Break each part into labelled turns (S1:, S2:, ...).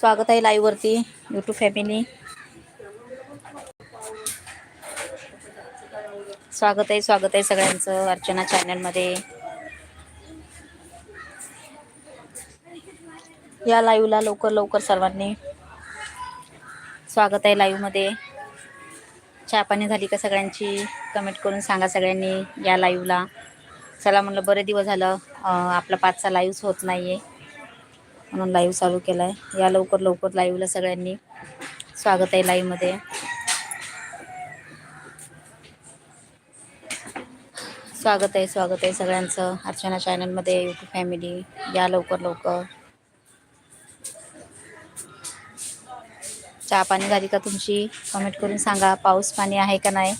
S1: स्वागत आहे लाईव्ह वरती यूट्यूब फॅमिली स्वागत आहे स्वागत आहे सगळ्यांचं अर्चना चॅनलमध्ये या लाईव्हला लवकर लवकर सर्वांनी स्वागत आहे लाईव्हमध्ये चहा पाणी झाली का सगळ्यांची? कमेंट करून सांगा सगळ्यांनी या लाईव्हला चला म्हणलं बरे दिवस झालं. आपला पाचचा लाईव्हच होत नाही आहे म्हणून लाईव्ह चालू केला आहे या लवकर लवकर लाईव्हला सगळ्यांनी स्वागत आहे लाईव्हमध्ये स्वागत आहे स्वागत आहे सगळ्यांचं. अर्चना चॅनलमध्ये यूट्यूब फॅमिली या लवकर लवकर. चहा पाणी झाली का तुमची? कमेंट करून सांगा. पाऊस पाणी आहे का नाही?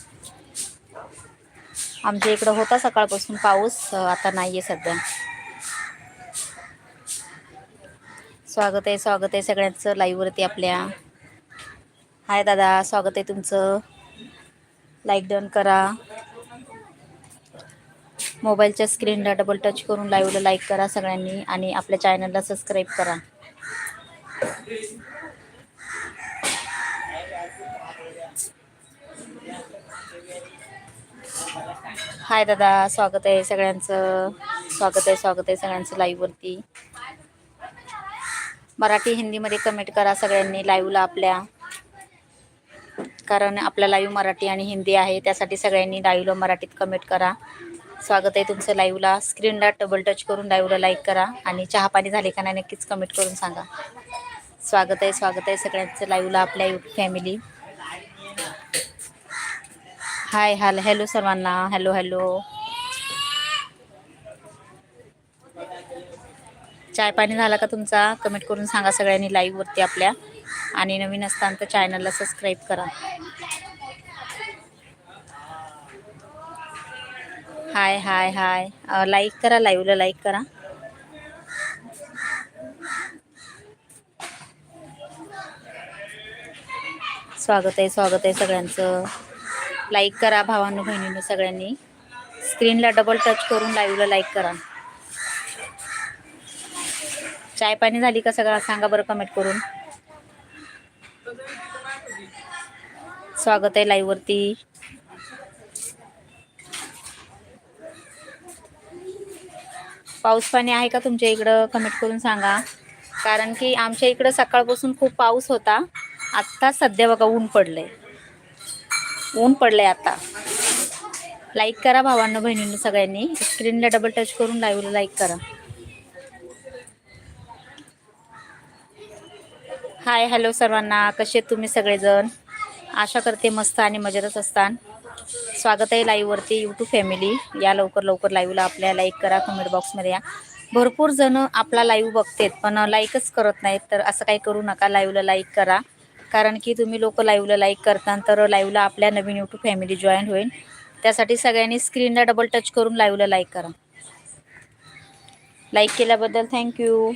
S1: आमच्या इकडं होता सकाळपासून पाऊस आता नाही आहे सध्या. स्वागत आहे स्वागत आहे सगळ्यांचं लाईव्हवरती आपल्या. हाय दादा स्वागत आहे तुमचं. लाईक डन करा. मोबाईलच्या स्क्रीनला डबल टच करून लाईव्हला लाईक करा सगळ्यांनी आणि आपल्या चॅनलला सबस्क्राईब करा. हाय दादा स्वागत आहे सगळ्यांचं. स्वागत आहे स्वागत आहे सगळ्यांचं लाईव्हवरती मराठी हिंदीमध्ये कमेंट करा सगळ्यांनी लाईव्हला आपल्या. कारण आपला लाईव्ह मराठी आणि हिंदी आहे त्यासाठी सगळ्यांनी लाईव्हला मराठीत कमेंट करा. स्वागत आहे तुमचं लाईव्हला स्क्रीनला डबल टच करून लाईव्हला लाईक करा आणि चहा पाणी झाले का नाही नक्कीच कमेंट करून सांगा. स्वागत आहे स्वागत आहे सगळ्यांचं लाईव्हला आपल्या यूट्यूब फॅमिली हाय हाल हॅलो सर्वांना. हॅलो हॅलो चाय पाणी झाला का तुमचा कमेंट करून सांगा सगळ्यांनी लाईव्हवरती आपल्या. आणि नवीन असताना तर चॅनलला सबस्क्राईब करा. हाय हाय हाय लाईक करा लाईव्हला लाईक करा. स्वागत आहे स्वागत आहे सगळ्यांचं. लाईक करा भावांनो बहिणींनो सगळ्यांनी. स्क्रीनला डबल टच करून लाईव्हला लाईक करा. चाय पाणी झाली का सगळं? सांगा बरं कमेंट करून. स्वागत आहे लाईव्ह वरती. पाऊस पाणी आहे का तुमच्या इकडं? कमेंट करून सांगा. कारण की आमच्या इकडं सकाळपासून खूप पाऊस होता. आत्ता सध्या बघा ऊन पडलंय. ऊन पडलंय आता. लाईक करा भावांना बहिणींना सगळ्यांनी. स्क्रीनला डबल टच करून लाईव्हला लाईक करा. हाय हॅलो सर्वांना. कसे आहेत तुम्ही सगळेजण? आशा करते मस्त आणि मजेतच असतान. स्वागत आहे लाईव्हवरती यूट्यूब फॅमिली या लवकर लवकर लाईव्हला आपल्या लाईक करा कमेंट बॉक्समध्ये या. भरपूर जण आपला लाईव्ह बघतेत पण लाईकच करत नाहीत तर असं काही करू नका. लाईव्हला लाईक करा. कारण की तुम्ही लोक लाईव्हला लाईक करता तर लाईव्हला आपल्या नवीन यूट्यूब फॅमिली जॉईन होईल. त्यासाठी सगळ्यांनी स्क्रीनला डबल टच करून लाईव्हला लाईक करा. लाईक केल्याबद्दल थँक्यू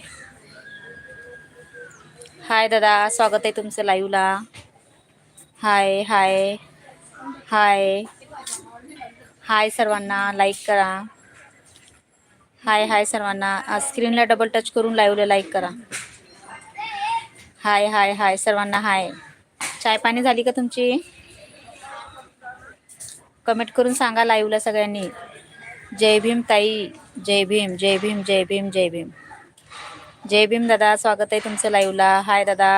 S1: हाय दादा स्वागत आहे तुमचं लाईव्हला हाय हाय हाय. हाय सर्वांना लाईक करा. हाय हाय सर्वांना. स्क्रीनला डबल टच करून लाईव्हला लाईक करा. हाय हाय हाय सर्वांना हाय. चाय पाणी झाली का तुमची? कमेंट करून सांगा लाईव्हला सगळ्यांनी. जय भीम ताई जय भीम जय भीम जय भीम जय भीम. जय भीम दादा स्वागत आहे तुमचं लाईव्हला हाय दादा.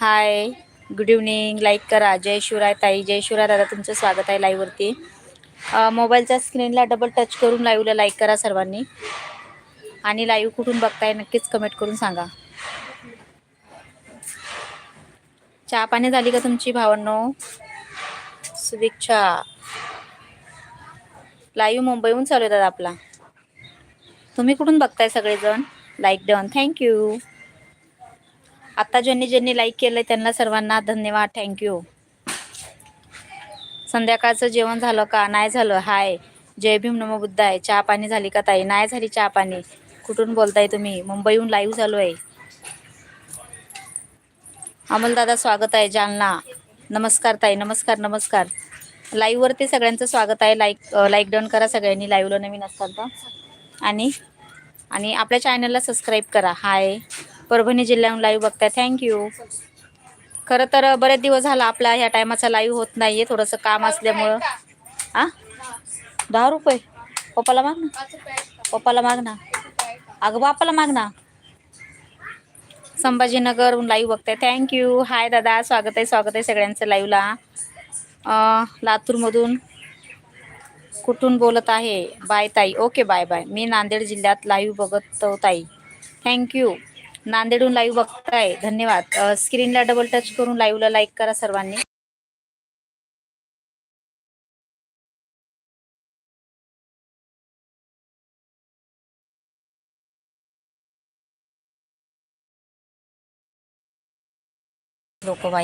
S1: हाय गुड इव्हनिंग लाईक करा. जय शिवराय ताई. जय शिवराय दादा तुमचं स्वागत आहे लाईव्हवरती मोबाईलच्या स्क्रीनला डबल टच करून लाईव्हला लाईक करा सर्वांनी. आणि लाईव्ह कुठून बघताय नक्कीच कमेंट करून सांगा. चहा पाणी झाली का तुमची भावांनो? शुभेच्छा. लाईव्ह मुंबईहून चालू दादा आपला. तुम्ही कुठून बघताय सगळेजण? लाईक डन थँक्यू आता ज्यांनी ज्यांनी लाईक केलं त्यांना सर्वांना धन्यवाद. थँक्यू संध्याकाळचं जेवण झालं का? नाही झालं. हाय. जय भीम नमो बुद्ध आहे चहा पाणी झाली का ताई? नाही झाली चहा पाणी. कुठून बोलताय तुम्ही? मुंबईहून लाईव्ह चालू आहे अमोलदादा स्वागत आहे जालना. नमस्कार ताई. नमस्कार नमस्कार. लाईव्हवरती सगळ्यांचं स्वागत आहे. लाईक लाईक डन करा सगळ्यांनी. लाईव्हला नवीन असतात तर आणि आणि आपल्या चॅनलला सबस्क्राईब करा. हाय परभणी जिल्ह्याहून लाईव्ह बघताय. थँक्यू खरं तर बरेच दिवस झाला आपला ह्या टायमाचा लाईव्ह होत नाही आहे थोडंसं काम असल्यामुळं. आ? दहा रुपये. पप्पाला माग ना. पप्पाला माग ना. अगं बापाला माग ना. संभाजीनगरहून लाईव्ह बघताय. थँक्यू हाय दादा. स्वागत आहे स्वागत आहे सगळ्यांचं लाईव्हला लातूरमधून कुठून बोलत आहे? बाय ताई. Okay bye bye. मी नांदेड जिल्ह्यात लाईव्ह बघत ताई. थँक्यू नांदेडहून लाईव्ह बघताय. धन्यवाद. स्क्रीनला डबल टच करून लाईव्हला लाईक करा सर्वांनी. लोक बाय